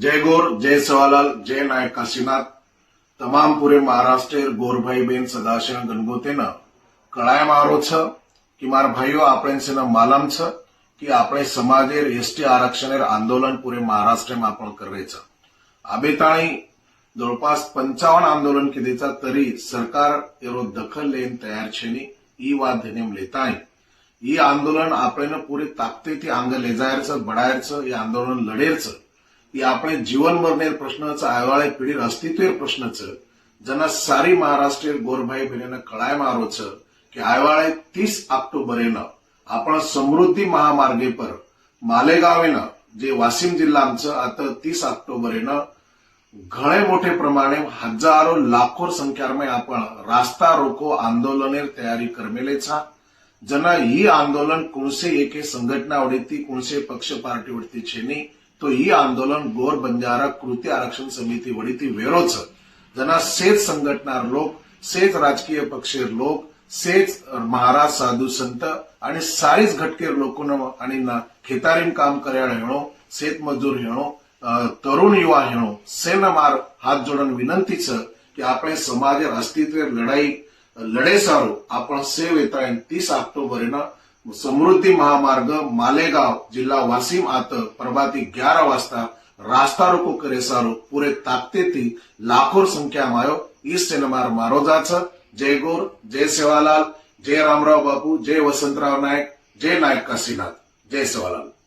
जय गोर जय सवालाल जय नायक काशीनाथ. तमाम पुरे महाराष्ट्र गोरभाईबेन सदाशिव ગણગોતેના કળાય મારો છ कि मार ભાઈઓ આપણે છે માલમ छ કે આપણે સમાજે એસટી આરક્ષણ आंदोलन પૂરે મહાराष्ट्रમાં પણ કરે છે આબેતાણી जवळपास पंचावन्न आंदोलन केलेचा तरी सरकार एरो दखल लेन तयार छेनी ई वाद धनिम लेता ई आंदोलन आपल्यानं पुरे ताकते ती आंग लेजायरचं बडायरचं हे आंदोलन लढेरचं की आपले जीवन मरणे प्रश्नाचं आयवाळे पिढीर अस्तित्व प्रश्नच ज्यांना सारी महाराष्ट्रीय गोरभाई बहिणीनं कळाय मारोच की आयवाळे तीस ऑक्टोबर आपण समृद्धी महामार्गे पर मालेगाव जे वाशिम जिल्हा आमचं आता तीस ऑक्टोबर येणं घळे मोठे प्रमाणे हजारो लाखो संख्यामध्ये आपण रास्ता रोको आंदोलन तयारी करमेलेच हा ज्यांना ही आंदोलन कोणसे एके संघटना उडीत कोणसे पक्ष पार्टी उडतीचे छेनी तो ही आंदोलन गोर बंजारा कृती आरक्षण समिती वडीती वेरोच जना सेच संघटनार लोक सेच राजकीय पक्षेर लोक सेच महाराज साधू संत आणि सारीच घटकेर लोकन आणि न- खेतारीन काम કર્યા હેણો શેત મજૂર હેણો અ, તરુણ યુવા હેણો સેન માર હાથ જોડન વિનંતી છે કે આપણે સમાજે અસ્તિત્વ લડાઈ લડે સારું आपण सेव येता तीस ऑक्टोबरेनं समृद्धी महामार्ग मालेगाव जिल्हा वाशिम आत प्रभाती ग्यारा वाजता रास्ता रोको करे सारो पुरे ताकतेती लाखोर संख्या मायो. ई सिनेमार मारोजाचं. जय गोर जय सेवालाल जय रामराव बापू जय वसंतराव नायक जय नायक काशीनाथ. जय सेवालाल.